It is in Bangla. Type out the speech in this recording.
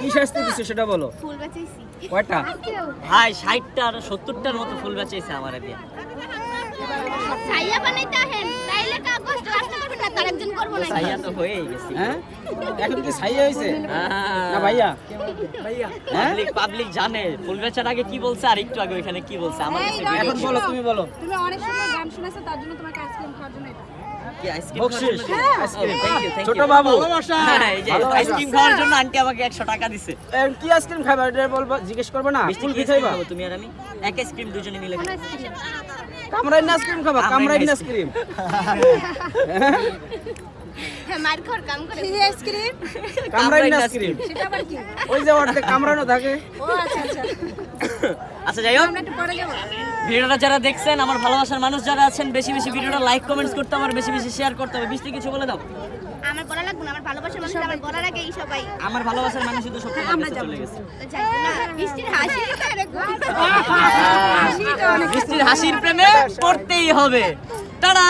কি শাস্তি দিছো সেটা বলো? ফুল বেচাইছি কয়টা? ভাই আর সত্তরটার মতো ফুল বেচেছে আমার দিয়ে ছাইয়া বানাইতে আহেন তাইলে কাগজ রাস্তা করবেন না তার একজন করব না। সাইয়া তো হয়েই গেছি। হ্যাঁ? এখন কি ছাই হয়েছে? হ্যাঁ। না ভাইয়া। হ্যাঁ? পাবলিক পাবলিক জানে ফুল বেচার আগে কি বলছে আর একটু আগে ওইখানে কি বলছে আমার কাছে এখন বলো তুমি বলো। তুমি অনেক সুন্দর গান শুনেছো তার জন্য তোমাকে আইসক্রিম খাওয়ার জন্য এটা। কি আইসক্রিম ছোট বাবু। হ্যাঁ এই যে ভালোবাসা। আইসক্রিম খাওয়ার জন্য আন্টি আমাকে 100 টাকা দিছে। কি আইসক্রিম খাবে এটা বলব জিজ্ঞেস করব না। ফুল কি কি খাইবা? তুমি আর আমি? এক আইসক্রিম দুজনে মিলে খাব। কামরাইন আইসক্রিম খাবা কামরাইন আইসক্রিম। আইসক্রিম হ্যাঁ মার খাওয়ার কাম করে এই আইসক্রিম? কামরাইন কামরাইন আইসক্রিম। সেটা আবার কি? ওই যে অর্ধেক কামড়ানো থাকে। ও আচ্ছা আচ্ছা। আচ্ছা যাই হোক। আমরা একটু পরে যাব। ভিডিওটা যারা দেখছেন আমার ভালোবাসার মানুষ যারা আছেন বেশি বেশি ভিডিওটা লাইক কমেন্টস করতে হবে বেশি বেশি শেয়ার করতে হবে। বৃষ্টি কিছু বলে দাও। আমার বলা লাগবে না আমার ভালোবাসার মানুষ আমার বলার আগেই সবাই। আমার ভালোবাসার মানুষ শুধু সব তোমার চলে গেছে। তো বৃষ্টির হাসি বৃষ্টির হাসির প্রেমে পড়তেই হবে। টাটা!